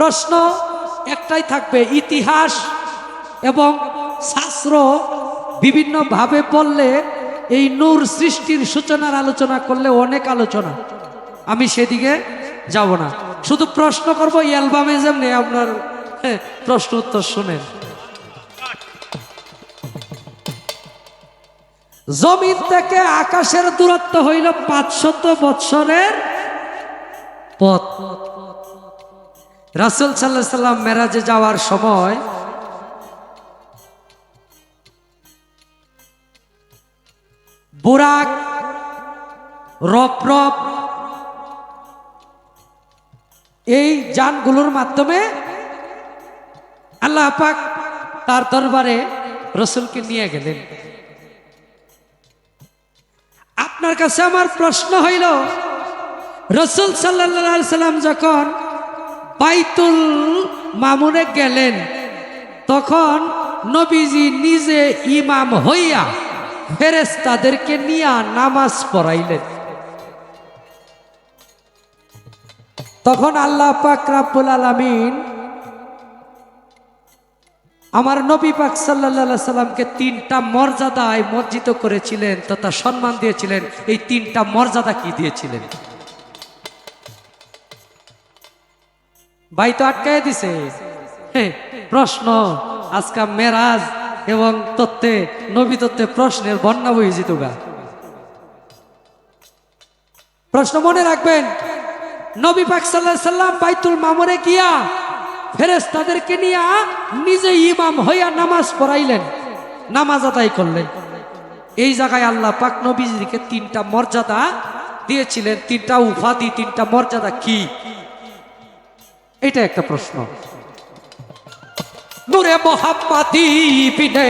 প্রশ্ন একটাই থাকবে ইতিহাস এবং শাস্ত্র বিভিন্নভাবে পড়লে এই নূর সৃষ্টির সূচনার আলোচনা করলে অনেক আলোচনা। আমি সেদিকে যাব না। শুধু প্রশ্ন করব এই অ্যালবামে যেমনি আপনার হ্যাঁ, প্রশ্ন উত্তর শুনেন। জমিন থেকে আকাশের দূরত্ব হইল পাঁচশত বৎসরের পথ। রাসুল সাল্লাহ সাল্লাম মেরাজে যাওয়ার সময় বুরাক, রপ এই যানগুলোর মাধ্যমে আল্লাহ পাক তার দরবারে রসুলকে নিয়ে গেলেন। আপনার কাছে আমার প্রশ্ন হইল, রসুল সাল্লা সাল্লাম যখন বাইতুল মামুনে গেলেন। তখন নবীজি নিজে ইমাম হইয়া ফেরেস তাদেরকে নিয়ে নামাজ পড়াইলেন। তখন আল্লাহ পাক রাব্বুল আলামিন আমার নবী পাক সাল্লাল্লাহু সাল্লামকে তিনটা মর্যাদায় মর্জিত করেছিলেন তথা সম্মান দিয়েছিলেন। এই তিনটা মর্যাদা কি দিয়েছিলেন? ভাই তো আটকায় দিছে। প্রশ্ন, আজকা মেরাজ এবং তত্ত্বে, নবী তত্ত্বে প্রশ্নের বন্যা বই যেত গা। প্রশ্ন মনে রাখবেন, নবী পাক সাল্লাম বাইতুল মামরে গিয়া ফেরেস তাদেরকে নিয়ে নিজে ইমাম হইয়া নামাজ পড়াইলেন, নামাজ আদায় করলেন। এই জায়গায় আল্লাহ পাক নবীজিকে তিনটা মর্যাদা দিয়েছিলেন। তিনটা উপাধি, তিনটা মর্যাদা কি? এটা একটা প্রশ্ন। নূরে মোহাম্মদি বিনে,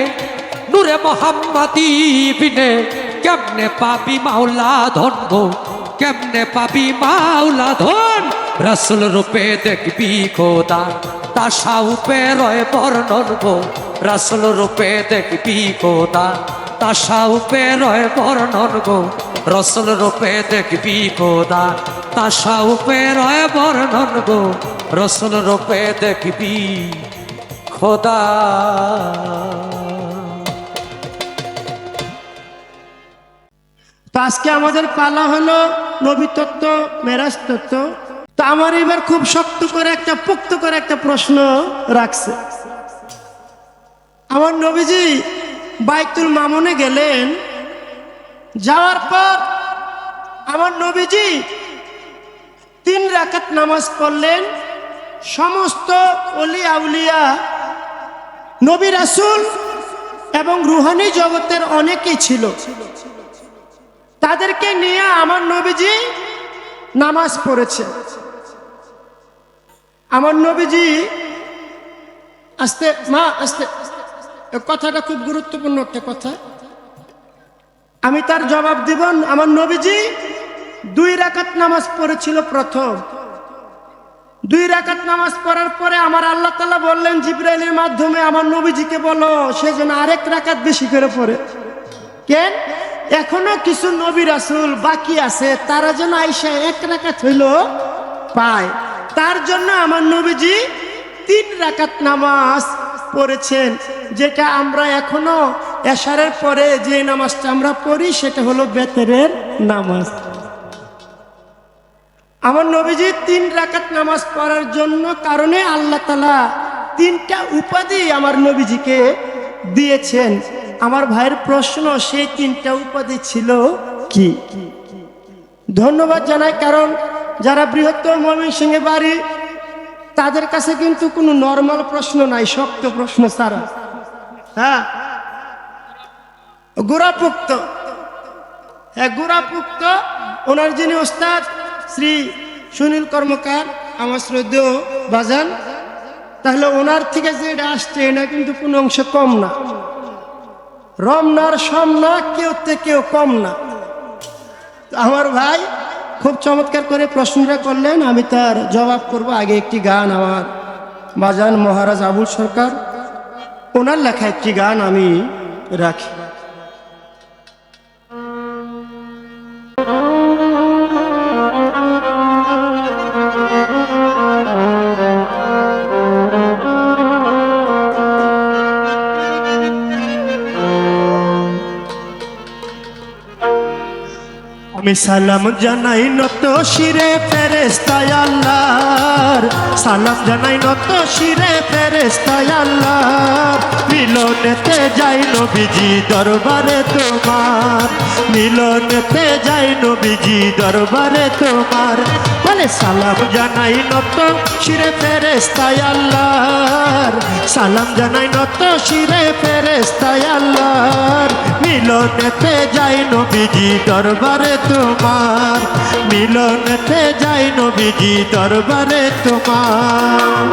নূরে মোহাম্মদি বিনে, কেমনে পাবি মাওলা ধন কেমনে পাবি মাওলা ধন? রসুল রূপে দেখবি খোদা তাসা উপে রয় বর্ণন গো। রসুল রূপে দেখবি খোদা তাসা উপে রয় বর্ণন গো। রসুল রূপে দেখবি খোদা তাসা উপে রয় বর্ণন গো। রসুল রূপে দেখবি খোদা। তো আজকে আমাদের পালা হলো নবী তত্ত্ব, মেরাজ তত্ত্ব। তো আমার এবার খুব শক্ত করে একটা, পোক্ত করে একটা প্রশ্ন রাখছে। আমার নবীজি বাইতুল মামুনে গেলেন। যাওয়ার পর আমার নবীজি তিন রাকাত নামাজ পড়লেন। সমস্ত অলি আউলিয়া, নবী রাসুল এবং রুহানি জগতের অনেকেই ছিল। তাদেরকে নিয়ে আমার নবীজি নামাজ পড়েছে। আমার নবীজি আস্তে, মা, আস্তে কথাটা খুব গুরুত্বপূর্ণ একটা কথা। আমি তার জবাব দিব, আমার নবীজি দুই রাকাত নামাজ পড়েছিল প্রথম। দুই রাকাত নামাজ পড়ার পরে আমার আল্লাহ তালা বললেন, জিব্রাইলের মাধ্যমে আমার নবীজিকে বলো, সে যেন আরেক রাকাত বেশি করে পড়ে। কেন? এখনও কিছু নবী রাসুল বাকি আছে, তারা যেন আইসা এক রাকাত হইল পায়। তার জন্য আমার নবীজি তিন রাকাত নামাজ পড়েছেন, যেটা আমরা এখনও এশারের পরে যে নামাজটা আমরা পড়ি, সেটা হলো বেতেরের নামাজ। আমার নবীজি তিন রাকাত নামাজ পড়ার জন্য কারণে আল্লাহ তালা তিনটা উপাধি আমার নবীজিকে দিয়েছেন। আমার ভাইয়ের প্রশ্ন, সেই তিনটা উপাধি ছিল কি? ধন্যবাদ জানাই, কারণ যারা বৃহত্তর ময়মনসিংহে বাড়ি তাদের কাছে কিন্তু কোনো নর্মাল প্রশ্ন নাই, শক্ত প্রশ্ন ছাড়া হ্যাঁ? গোড়াপুক্ত হ্যাঁ গোড়াপুক্ত ওনার যিনি ওস্তাদ, শ্রী সুনীল কর্মকার, আমার শ্রদ্ধেয় বাজান, তাহলে ওনার থেকে যে এটা আসছে, এটা কিন্তু কোনো অংশে কম না। রমনার সম না কেউ থেকে কেউ কম না। আমার ভাই খুব চমৎকার করে প্রশ্নটা করলেন, আমি তার জবাব করব আগে একটি গান আমার। বাজান মহারাজ আবুল সরকার, ওনার লেখা একটি গান আমি রাখি। আমি সালাম জানাই নত শিরে ফেরেস্তায় আল্লাহর। সালাম জানাই নত শিরে ফেরেস্তায় আল্লাহর। মিলনেতে যাই নবীজি দরবারে তোমার। মিলনেতে যাই নবীজি দরবারে তোমার। বলে সালাম জানাই নত শিরে ফেরেস্তায় আল্লাহর। সালাম জানাই নত শিরে ফেরেস্তায় আল্লাহর। মিলনেতে যাই নবীজি দরবারে তোমার। মিলনতে যাই নবীজি দরবারে তোমার।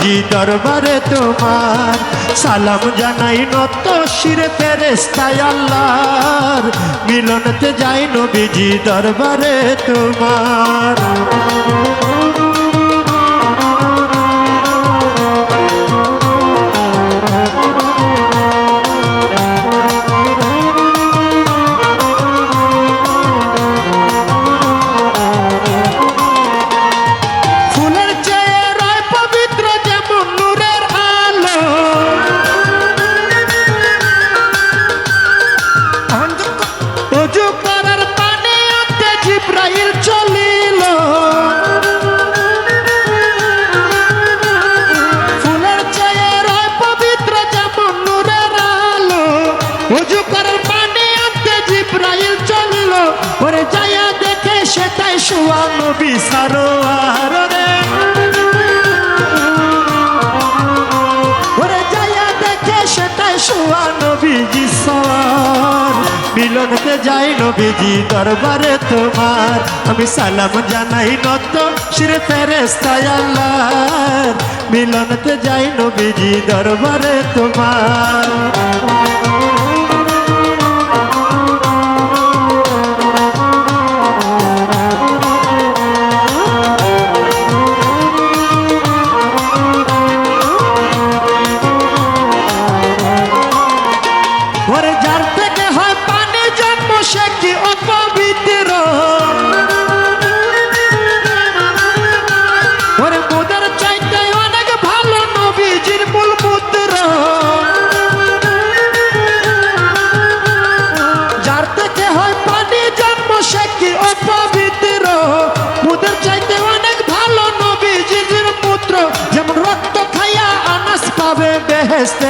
নবীজি দরবারে তোমার। সালাম জানাই নত শিরে ফেরেস্তায় আল্লাহর। মিলনতে যাই নবীজি দরবারে তোমার। শুয়ানো বিসারো আর রে ওরে যাইয়া দেখে সেটাই শোয়া নবীজি সওয়ার মিলনতে যাই নবীজি দরবারে তোমার। আমি সালাম জানাই নত শিরে ফেরেস্তায় আল্লাহর। মিলনতে যাই নবীজি দরবারে তোমার।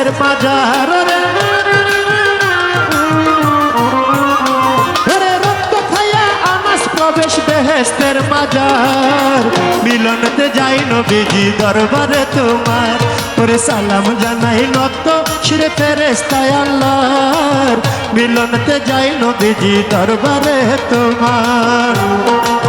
বেহেস্তের বাজার রে। প্রবেশ মাজার মিলনতে যাই নবীজি দরবারে তোমার। ওরে সালাম জানাই নত শিরে ফেরেস্তায় আল্লাহর। মিলনতে যাই নবীজি দরবারে তোমার।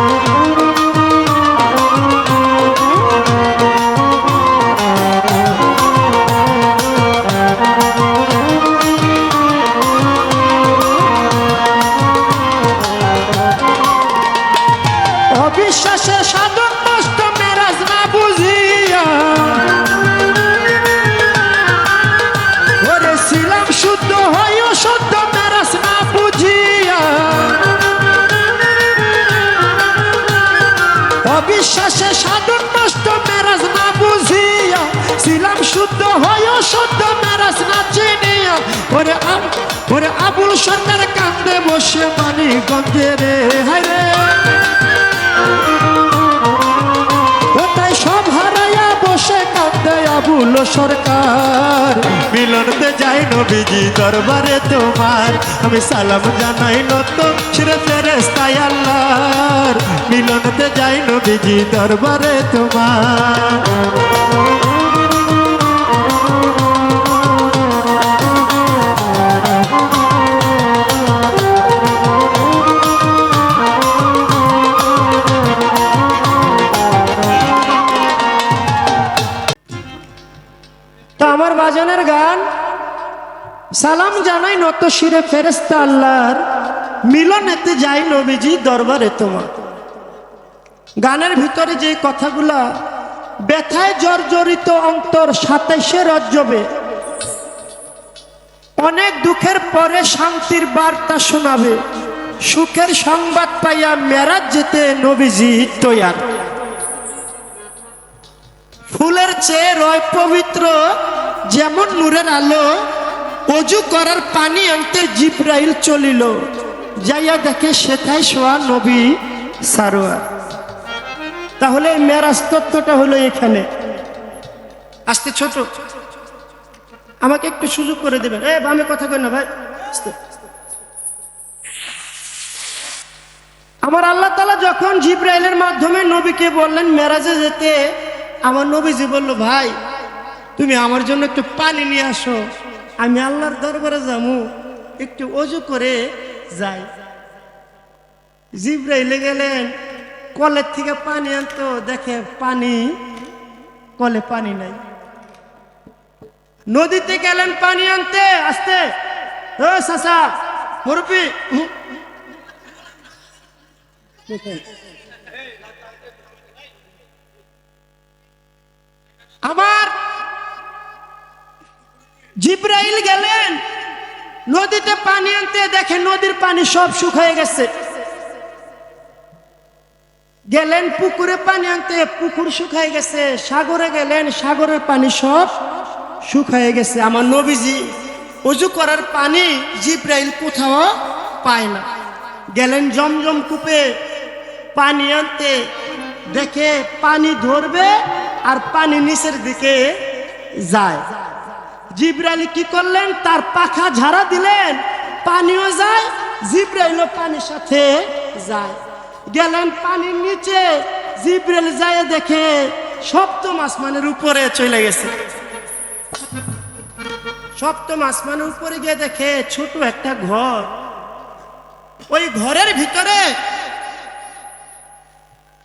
যাই নবীজি দরবারে তোমার। আমি সালাম জানাই নত শিরে ফেরেস্তাই আল্লাহর। মিলনতে যাই নবীজি দরবারে তোমার। আমার বাজানের গান? সালাম জানাই নত শিরে ফেরেস্তা আল্লাহর। মিলনেতে যাই নবীজি দরবারে তোমার। গানের ভিতরে যে কথাগুলা, ব্যথায় জর্জরিত অন্তর সাতাইশে রজ্জবে। অনেক দুঃখের পরে শান্তির বার্তা শোনাবে। সুখের সংবাদ পাইয়া মেরাজ যেতে নবীজি তৈয়ার। ফুলের চেয়ে রয় পবিত্র, যেমন নূরের আলো অজু করার পানি আনতে জিব্রাইল চলিল। যাইয়া দেখে সেথায় শোয়া নবী সারোয়ার। তাহলে মেরাজ তত্ত্বটা হলো এখানে। আসতে, ছোট। আমাকে একটু সুযোগ করে দেবেন। এ, বামে কথা কই না ভাই। আমার আল্লাহ তালা যখন জিব্রাইলের মাধ্যমে নবীকে বললেন মেরাজে যেতে, আমার নবীজি বলল, ভাই, তুমি আমার জন্য একটু পানি নিয়ে আসো। আমি আল্লাহর দরবারে যাব একটু অজু করে যাই জিব্রাইলে গেলেন, কলের থেকে পানি আনতো, দেখে পানি, কলে পানি নাই নদীতে গেলেন পানি আনতে, আসতে, ও সাসা মুরব্বী। আমার জিব্রাইল গেলেন। নদীতে পানি আনতে দেখে নদীর পানি সব শুকায় গেছে। গেলেন, পুকুরে পানি আনতে, পুকুর শুকায় গেছে। সাগরে গেলেন, সাগরের পানি সব শুকায় গেছে। আমার নবীজি অজু করার পানি জিব্রাইল কোথাও পায় না। গেলেন জমজম কূপে পানি আনতে, দেখে পানি ধরবে আর পানি নিচের দিকে যায়। জিব্রাইল কি করলেন? তার পাখা ঝাড়া দিলেন। পানিও যায়, জিব্রাইলও পানির সাথে যায়। গেলেন পানির নিচে, জিব্রাইল যায় দেখে সপ্তম আসমানের উপরে চলে গেছে। সপ্তম আসমানের উপরে গিয়ে দেখে ছোট একটা ঘর। ওই ঘরের ভিতরে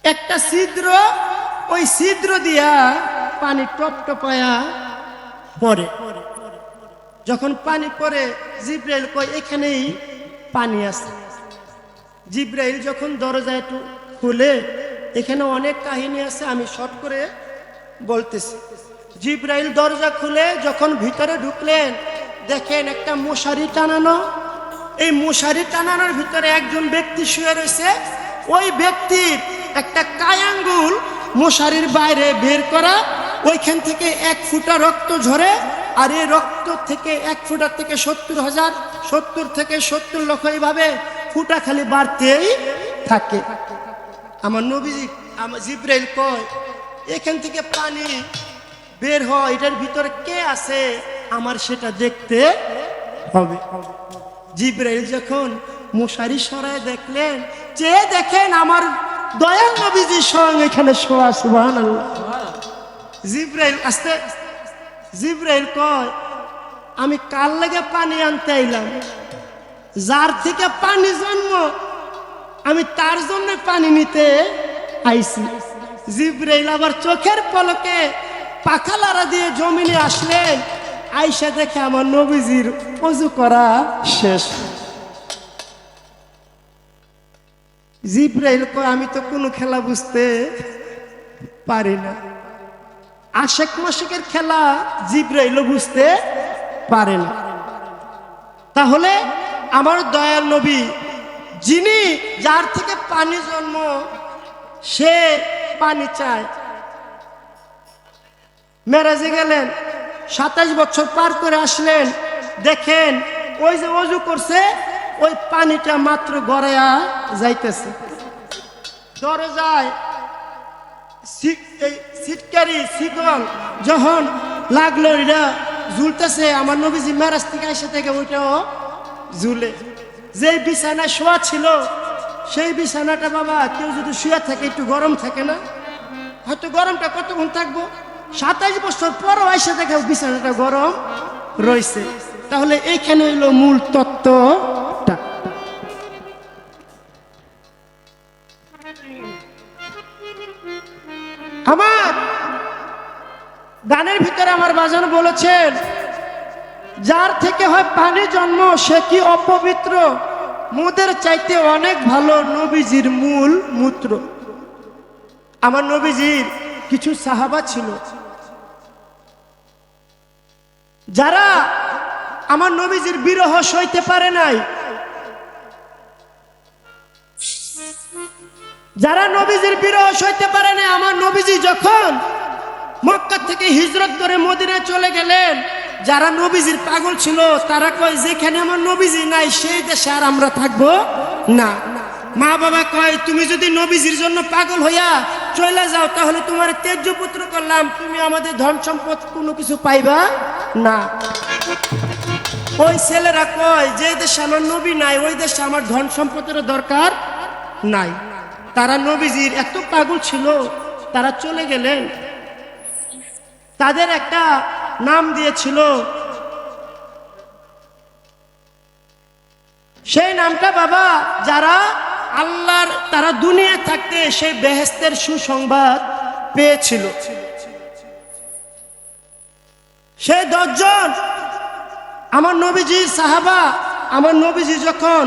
একটা ছিদ্র, ওই ছিদ্র দিয়া পানি টপ টপায়া পরে যখন পানি পরে জিব্রাইল কয়, এখানেই পানি আছে। জিব্রাইল যখন দরজা একটু খুলে, এখানে অনেক কাহিনী আছে, আমি শর্ট করে বলতেছি। জিব্রাইল দরজা খুলে, যখন ভিতরে ঢুকলেন, দেখেন একটা মশারি টানানো। এই মশারি টানানোর ভিতরে একজন ব্যক্তি শুয়ে রয়েছে। ওই ব্যক্তির একটা কায়াঙ্গুল মশারির বাইরে বের করা ওইখান থেকে এক ফুটা রক্ত ঝরে, আর এই রক্ত থেকে এক ফুটার থেকে সত্তর হাজার, সত্তর থেকে সত্তর লক্ষ এইভাবে ফুটা খালি বাড়তেই থাকে। আমার নবীজি, আমার জিব্রাইল কয়, এখান থেকে পানি বের হয় এটার ভিতরে কে আছে? আমার সেটা দেখতে হবে। জিব্রাইল যখন মশারি সরায় দেখলেন, যে দেখেন আমার দয়াল নবীজির সঙ্গে এখানে শোয়া সুবহান জিব্রাইল আসতে, জিব্রাইল কয়, আমি কাল লেগে পানি আনতে আইলাম? যার থেকে পানি জন্ম, আমি তার জন্য পানি নিতে আইছি। জিব্রাইল আবার চোখের পলকে পাখা লারা দিয়ে জমিনে আসলেন আইসা দেখে আমার নবীজির অজু করা শেষ। জিব্রাইল কয়, আমি তো কোনো খেলা বুঝতে পারি না। আশেক মাসেকের খেলা জিব্রাইলও বুঝতে পারে না। তাহলে আমার দয়াল নবী, যিনি যার থেকে পানি জন্ম, সে পানি চায়। মেরাজে গেলেন, সাতাশ বছর পার করে আসলেন, দেখেন ওই যে অজু করছে, ওই পানিটা মাত্র গড়াইয়া যাইতেছে। দরজায় সিটকারি শিকল যখন লাগল, এটা ঝুলতেছে। আমার নবীজি মেরাজ থেকে এসে থেকে ওইটাও ঝুলে। যেই বিছানায় শোয়া ছিল, সেই বিছানাটা বাবা, কেউ যদি শুয়ে থাকে, একটু গরম থাকে না? হয়তো গরমটা কতক্ষণ থাকব? সাতাইশ বছর পরও এসে দেখে বিছানাটা গরম রয়েছে। তাহলে এইখানে হইল মূল তত্ত্বটা গানের ভিতরে আমার বাজন বলেছেন, যার থেকে হয় পানি জন্ম, সে কি অপবিত্র? মুদের চাইতে অনেক ভালো নবীজির মূল মূত্র। আমার নবীজির কিছু সাহাবা ছিল। যারা আমার নবীজির বিরহ সইতে পারে নাই, যারা নবীজির বিরহ সইতে পারে না আমার নবীজি যখন মক্কা থেকে হিজরত করে মদিনায় চলে গেলেন। যারা নবীজির পাগল ছিল, তারা কয়, যেখানে আমার নবীজি নাই, সেই দেশে আর আমরা থাকব না। মা বাবা কয়, তুমি যদি নবীজির জন্য পাগল হইয়া চলে যাও, তাহলে তোমার তেজ্য পুত্র করলাম। তুমি আমাদের ধন সম্পদ কোনো কিছু পাইবা না। ওই ছেলেরা কয়, যে দেশে আমার নবী নাই, ওই দেশে আমার ধন সম্পদের দরকার নাই। তারা নবীজির এত পাগল ছিল, তারা চলে গেলেন। তাদের একটা নাম দিয়েছিল। সেই নামটা বাবা, যারা আল্লাহর, তারা দুনিয়া থাকতে সেই বেহেস্তের সুসংবাদ পেয়েছিল। সেই দশজন, আমার নবীজি সাহাবা, আমার নবীজি যখন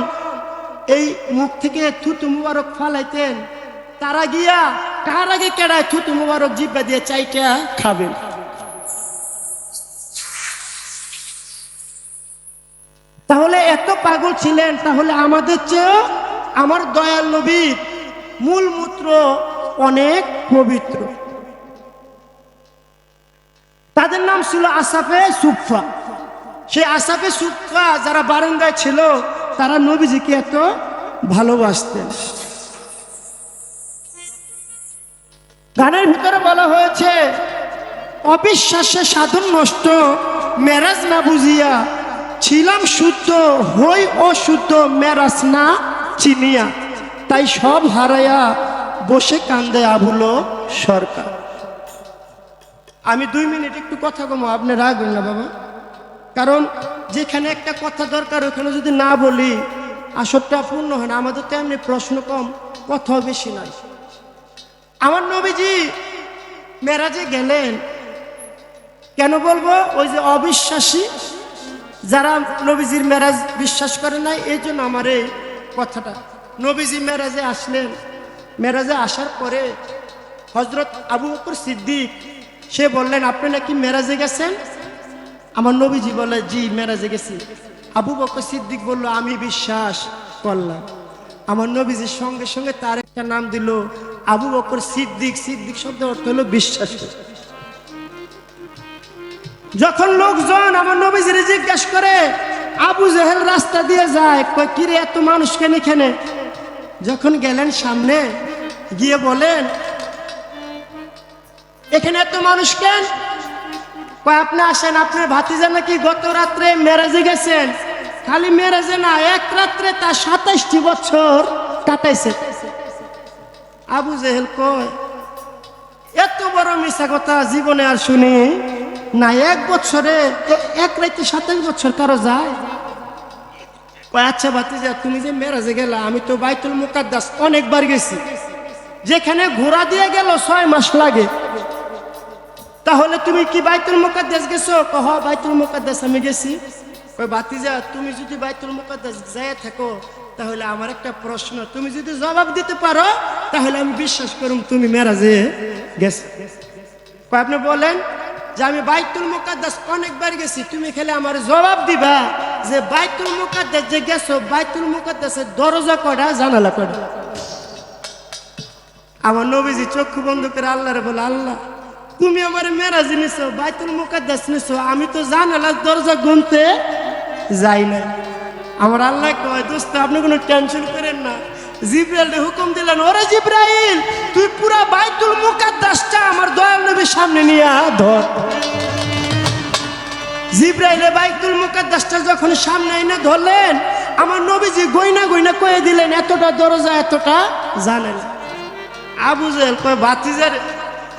এই মুখ থেকে থুতু মুবারক ফালাইতেন, তারা গিয়া কার আগে কেডায় থুতু মুবারক জিব্বা দিয়ে চাইটা খাবেন? তাহলে এত পাগল ছিলেন, তাহলে আমাদের চেয়েও আমার দয়াল নবীর মূল মূত্র অনেক পবিত্র। তাদের নাম ছিল আসাফে সুফা সেই আসাফে সুফা যারা বারান্দায় ছিল, তারা নবীজিকে এত ভালোবাসতেন। গানের ভিতরে বলা হয়েছে অবিশ্বাসে সাধন নষ্ট, মেরাজ না বুঝিয়া ছিলাম শুদ্ধ হই ও শুদ্ধ মেরাজ না চিনিয়া। তাই সব হারাইয়া বসে কান্দে আবুলো সরকার। আমি দুই মিনিট একটু কথা কমো, আপনি রাখবেন না বাবা। কারণ যেখানে একটা কথা দরকার, ওখানে যদি না বলি, আসরটা পূর্ণ হয় না। আমাদের তো এমনি প্রশ্ন কম, কথাও বেশি নাই আমার নবীজি মেরাজে গেলেন। কেন বলব? ওই যে অবিশ্বাসী যারা নবীজির মেরাজ বিশ্বাস করে নাই, এই জন্য আমার এই কথাটা। নবীজি মেরাজে আসলেন। মেরাজে আসার পরে হজরত আবু বকর সিদ্দিক, সে বললেন, আপনি নাকি মেরাজে গেছেন? আমার নবীজি বলে, জি, মেরাজে গেছি। আবু বকর সিদ্দিক বলল, আমি বিশ্বাস করলাম। আমার নবীজির সঙ্গে সঙ্গে তার একটা নাম দিল, আবু বকর সিদ্দিক। সিদ্দিক শব্দ অর্থ হলো বিশ্বাস। যখন লোকজন আমার নবীজির জিজ্ঞেস করে, আবু জেহেল রাস্তা দিয়ে যায় কয় কিরে এত মানুষ কেন এখানে? যখন গেলেন সামনে, গিয়ে বলেন, এখানে এত মানুষ কেন? কয় আপনি আসেন, আপনার ভাতিজা নাকি গত রাত্রে মেরাজে গেছেন। খালি মেরাজে না, এক রাত্রে তার সাতাইশটি বছর কাটাইছে। আবু জেহেল কয়, এত বড় মিশা কথা জীবনে আর শুনি। না, এক বছরে এক রাইতে সাতাইশ বছর কারও যায়? আচ্ছা ভাতিজা, তুমি যে মেরাজে গেলা, আমি তো বাইতুল মুকাদ্দাস অনেকবার গেছি। যেখানে ঘোড়া দিয়ে গেল ছয় মাস লাগে। তাহলে তুমি কি বাইতুল মুকাদ্দাস গেছো? কহ, বাইতুল মুকাদ্দাস আমি গেছি। কই বাতিজা তুমি যদি বাইতুল মুকাদ্দাস যায় থাকো, তাহলে আমার একটা প্রশ্ন। তুমি যদি জবাব দিতে পারো, তাহলে আমি বিশ্বাস করুম তুমি মেরাজে গেছো। আপনি বলেন? যে আমি বাইতুল মুকাদ্দাস অনেকবার গেছি, তুমি খেলে আমার জবাব দিবা যে বাইতুল মুকাদ্দাস যে গেছো, বাইতুল মুকাদ্দাসের দরজা কয়টা, জানালা কয়টা? আমার নবীজি চক্ষু বন্ধ করে আল্লাহরে বলে, আল্লাহ, তুমি আমার মেরাজ নিছো, বাইতুল মুকাদ্দাস নিছো, আমি তো জানালার দরজা গুনতে যাই না আমার আল্লাহ কয়, দোস্ত, আপনি কোনো টেনশন করেন না। জিব্রাইল হুকুম দিলেন, ওরে জিব্রাইল, তুই পুরা বাইতুল মুকাদ্দাসটা আমার দয়াল নবীর সামনে নিয়ে ধর। জিব্রাইলে বাইতুল মুকাদ্দাসটা যখন সামনে এনে ধরলেন, আমার নবীজি গইনা গইনা কয়ে দিলেন, এতটা দরজা, এতটা জানেন আবু জেল কয় বাতিজার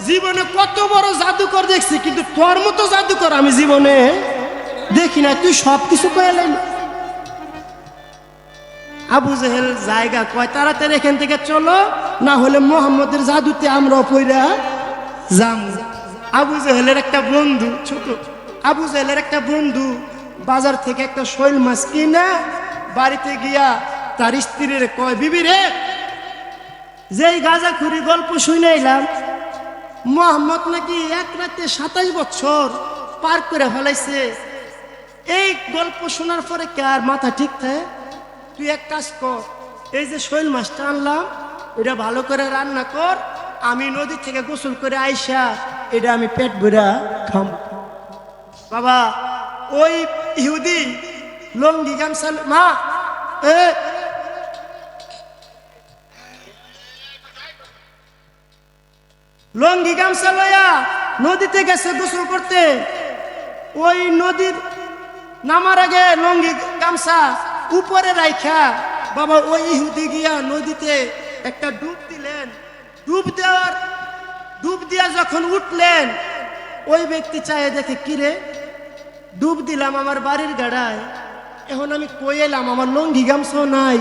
জীবনে কত বড় জাদুকর দেখছি, কিন্তু তোর মতো জাদুকর আমি জীবনে দেখি না তুই সব কিছু কয়েলেন আবু জেহেল জায়গা কয় তাড়াতাড়ি এখান থেকে চলো, না হলে মোহাম্মদের জাদুতে আমরা পইরা যাম। আবু জেহেলের একটা বন্ধু, ছোট। আবু জেহেলের একটা বন্ধু, বাজার থেকে একটা শৈল মাছ কিনা বাড়িতে গিয়া তার স্ত্রীর কয়, বিবি রে, যেই গাঁজাখুরি গল্প শুনে এলাম মোহাম্মদ নাকি এক রাতে সাতাশ বছর পার করে ফেলাইছে। এই গল্প শোনার পরে কে আর মাথা ঠিক থাকে? তুই এক কাজ কর, এই যে শৈল মাছটা আনলাম, এটা ভালো করে রান্না কর, আমি নদী থেকে গোসল করে আইসা এটা আমি পেট ভরা খাম। বাবা, ওই ইহুদি লঙ্গি গামসাল মা লঙ্গি গামছা লয়া নদীতে গেছে গোসল করতে। ওই নদীর নামার আগে লঙ্গি গামছা উপরে রাইখা বাবা ওই ইহুদি গিয়া নদীতে একটা ডুব দিলেন। ডুব দেওয়ার ডুব দিয়া যখন উঠলেন, ওই ব্যক্তি চায়ে দেখে, কিরে, ডুব দিলাম আমার বাড়ির গাড়ায়। এখন আমি কই এলাম? আমার লঙ্গি গামছাও নাই।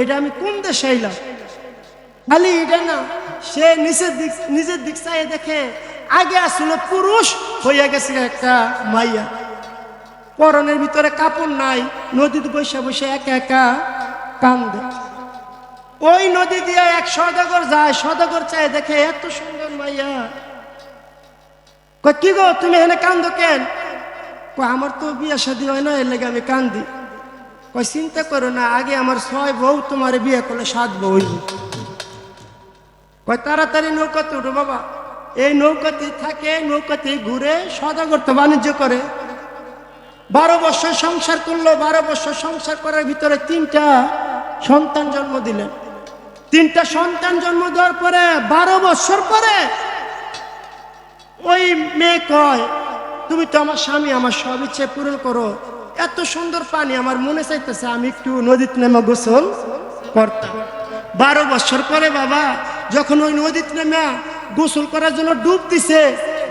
এটা আমি কোন দেশে এলাম খালি এটা না, সে নিচের দিক নিজের দিক চাই দেখে, আগে আসলো পুরুষ, হইয়া গেছে একটা মাইয়া। পরনের ভিতরে কাপড় নাই, নদীতে বসে বসে একা একা কান্দে। ওই নদী দিয়ে এক সদাগর যায়, সদাগর চায় দেখে এত সুন্দর মাইয়া। কি গো, তুমি এখানে কান্দো কেন? আমার তো বিয়ে শাদী হয় না, এর লেগে আমি কান্দি। কয়, চিন্তা করো না, আগে আমার ছয় বউ, তোমার বিয়ে করলে সাত বউ। কয়, তাড়াতাড়ি নৌকাতে উঠো বাবা। এই নৌকাতে থাকে, নৌকাতে ঘুরে সদাগর তো বাণিজ্য করে। বারো বছর সংসার করল, বারো বছর সংসার করার ভিতরে তিনটা সন্তান জন্ম দিলেন। তিনটা সন্তান জন্ম দেওয়ার পরে বারো বছর পরে ওই মেয়ে কয়, তুমি তো আমার স্বামী, আমার সব ইচ্ছে পূরণ করো। এত সুন্দর পানি আমার মনে চাইতেছে, আমি একটু নদীতে নেমে গোসল করতাম। বারো বছর পরে বাবা, যখন ওই নদীতে নেমে গোসল করার জন্য ডুব দিছে,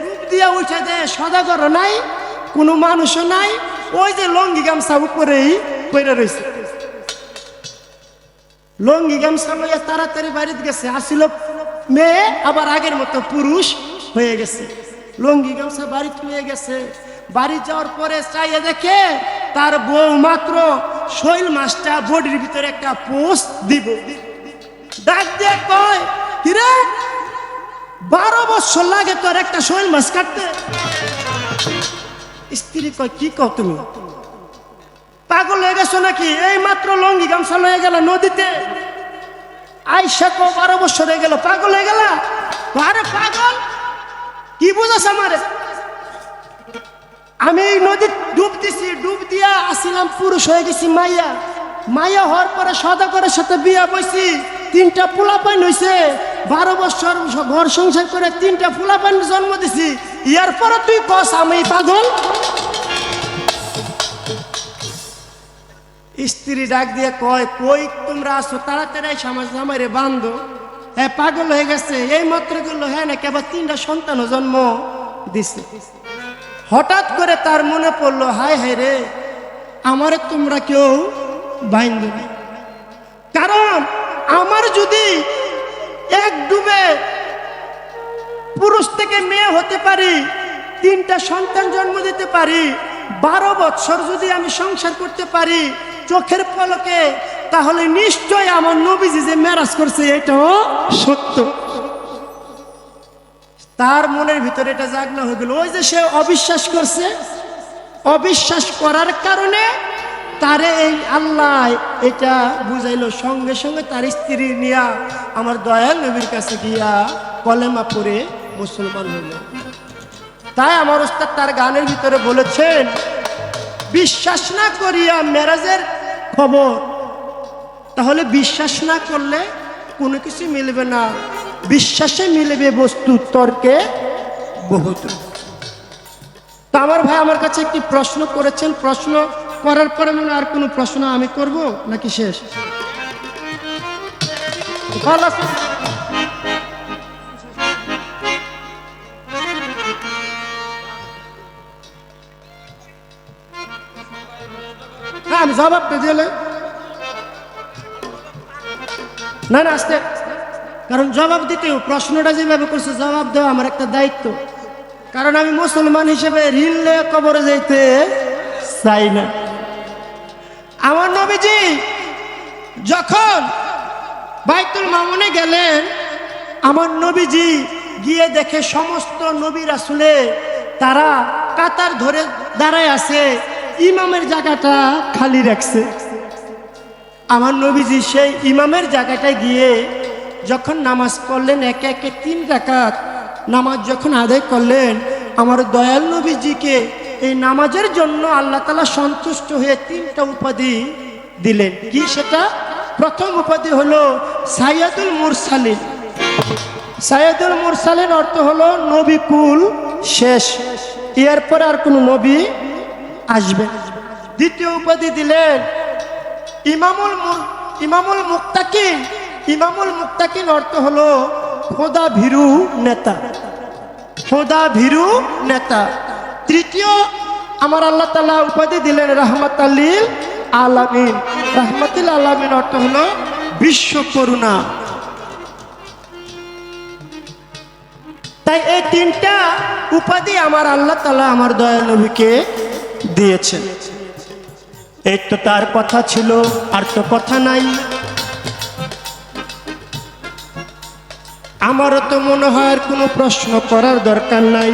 ডুব দিয়া উঠে দে সদাগর নাই। কোনো মানুষও নাই, ওই যে লঙ্গি গামছা উপরেই পড়ে রয়েছে লঙ্গি গামছা লইয়া তাড়াতাড়ি বাড়িতে গেছে, আসিল মেয়ে, আবার আগের মতো পুরুষ হয়ে গেছে। লঙ্গি গামছা বাড়িতে নিয়ে গেছে। বাড়ি যাওয়ার পরে চাইয়ে দেখে তার বউ মাত্র শৈল মাছটা বডির ভিতরে একটা পোস্ট দিব। ডাক দিয়ে কয়, কিরে, বারো বছর লাগে তোর একটা শৈল মাছ কাটতে? স্ত্রী কয়, কি কও তুমি? পাগল হয়ে গেছো নাকি? এই মাত্র লঙ্গি গামছা লয়ে গেল নদীতে। আইসা কো বারো বছর হয়ে গেল, পাগল হয়ে গেল? আরে পাগল, কি বুঝাস আমারে? আমি এই নদী ডুব দিছি, ডুব দিয়া আসিলাম, পুরুষ হয়ে গেছি মাইয়া। মাইয়া হওয়ার পরে সদাগরের সাথে বিয়া বইছি, তিনটা পোলাপাইন হয়েছে বারো বছর ঘর সংসার করে তিনটা পোলাপাইন জন্ম দিছি। ইয়ার পরে তুই কস, আমি পাগল। স্ত্রী ডাক দিয়ে কয়, কই তোমরা আসো তাড়াতাড়ি এসে আমার বান্ধো। হ্যাঁ পাগল হয়ে গেছে, এই মাত্রগুলো হ্যাঁ না কেবল তিনটা সন্তান জন্ম দিছে। হঠাৎ করে তার মনে পড়ল, হায় হায় রে, আমারে তোমরা কেউ বাইন্দ কারণ আমার যদি এক ডুবে পুরুষ থেকে মেয়ে হতে পারি, তিনটা সন্তান জন্ম দিতে পারি, বারো বছর যদি আমি সংসার করতে পারি চোখের পলকে, তাহলে নিশ্চয় আমার নবীজি যে মেরাজ করছে এটাও সত্য। তার মনের ভিতরে এটা জাগনা হয়ে গেল। ওই যে সে অবিশ্বাস করছে, অবিশ্বাস করার কারণে তারে এই আল্লাহ এটা বুঝাইলো। সঙ্গে সঙ্গে তার স্ত্রী নিয়া আমার দয়াল নবীর কাছে গিয়া কলেমা পড়ে মুসলমান হইল তাই আমার ওস্তাদ তার গানের ভিতরে বলেছেন, বিশ্বাস না করিয়া মেরাজের খবর। তাহলে বিশ্বাস না করলে কোনো কিছু মিলবে না। বিশ্বাসে মিলবে বস্তু, তর্কে বহুত। তা আমার ভাই আমার কাছে একটি প্রশ্ন করেছেন। প্রশ্ন করার পরে মনে আর কোনো প্রশ্ন আমি করব নাকি শেষ? ভালো আমি জবাবটা দিলে না না, আসতে। কারণ জবাব দিতে প্রশ্নটা যেভাবে করছে, জবাব দেওয়া আমার একটা দায়িত্ব। কারণ আমি মুসলমান হিসেবে রিললে কবরে যাইতে চাই না। আমার নবীজি যখন বাইতুল মামুনে গেলেন, আমার নবীজি গিয়ে দেখে সমস্ত নবী রাসুলে তারা কাতার ধরে দাঁড়ায় আছে। ইমামের জায়গাটা খালি রাখছে। আমার নবীজি সেই ইমামের জায়গাটায় গিয়ে যখন নামাজ পড়লেন, একে একে তিন রাকাত নামাজ যখন আদায় করলেন, আমার দয়াল নবীজিকে এই নামাজের জন্য আল্লাহ তালা সন্তুষ্ট হয়ে তিনটা উপাধি দিলেন। কি সেটা? প্রথম উপাধি হলো সাইয়াদুল মুরসালিন। সাইয়াদুল মুরসালিন অর্থ হলো নবী কুল শেষ। এরপরে আর কোনো নবী আসবে। দ্বিতীয় উপাধি দিলেন ইমামুল ইমামুল মুক্তাকিন। ইমামুল মুক্তাকিন অর্থ হলো খোদা ভীরু নেতা। খোদা ভীরু নেতা। তৃতীয়, আমার আল্লাহ তালা উপাধি দিলেন রহমত আলীল আলামিন। রহমতুল আলামিন অর্থ হলো বিশ্ব করুণা। তাই এই তিনটা উপাধি আমার আল্লাহ তালা আমার দয়া নবীকে দিয়েছেন এই তো তার কথা ছিল, আর তো কথা নাই। আমারও তো মনে হয় কোনো প্রশ্ন করার দরকার নাই।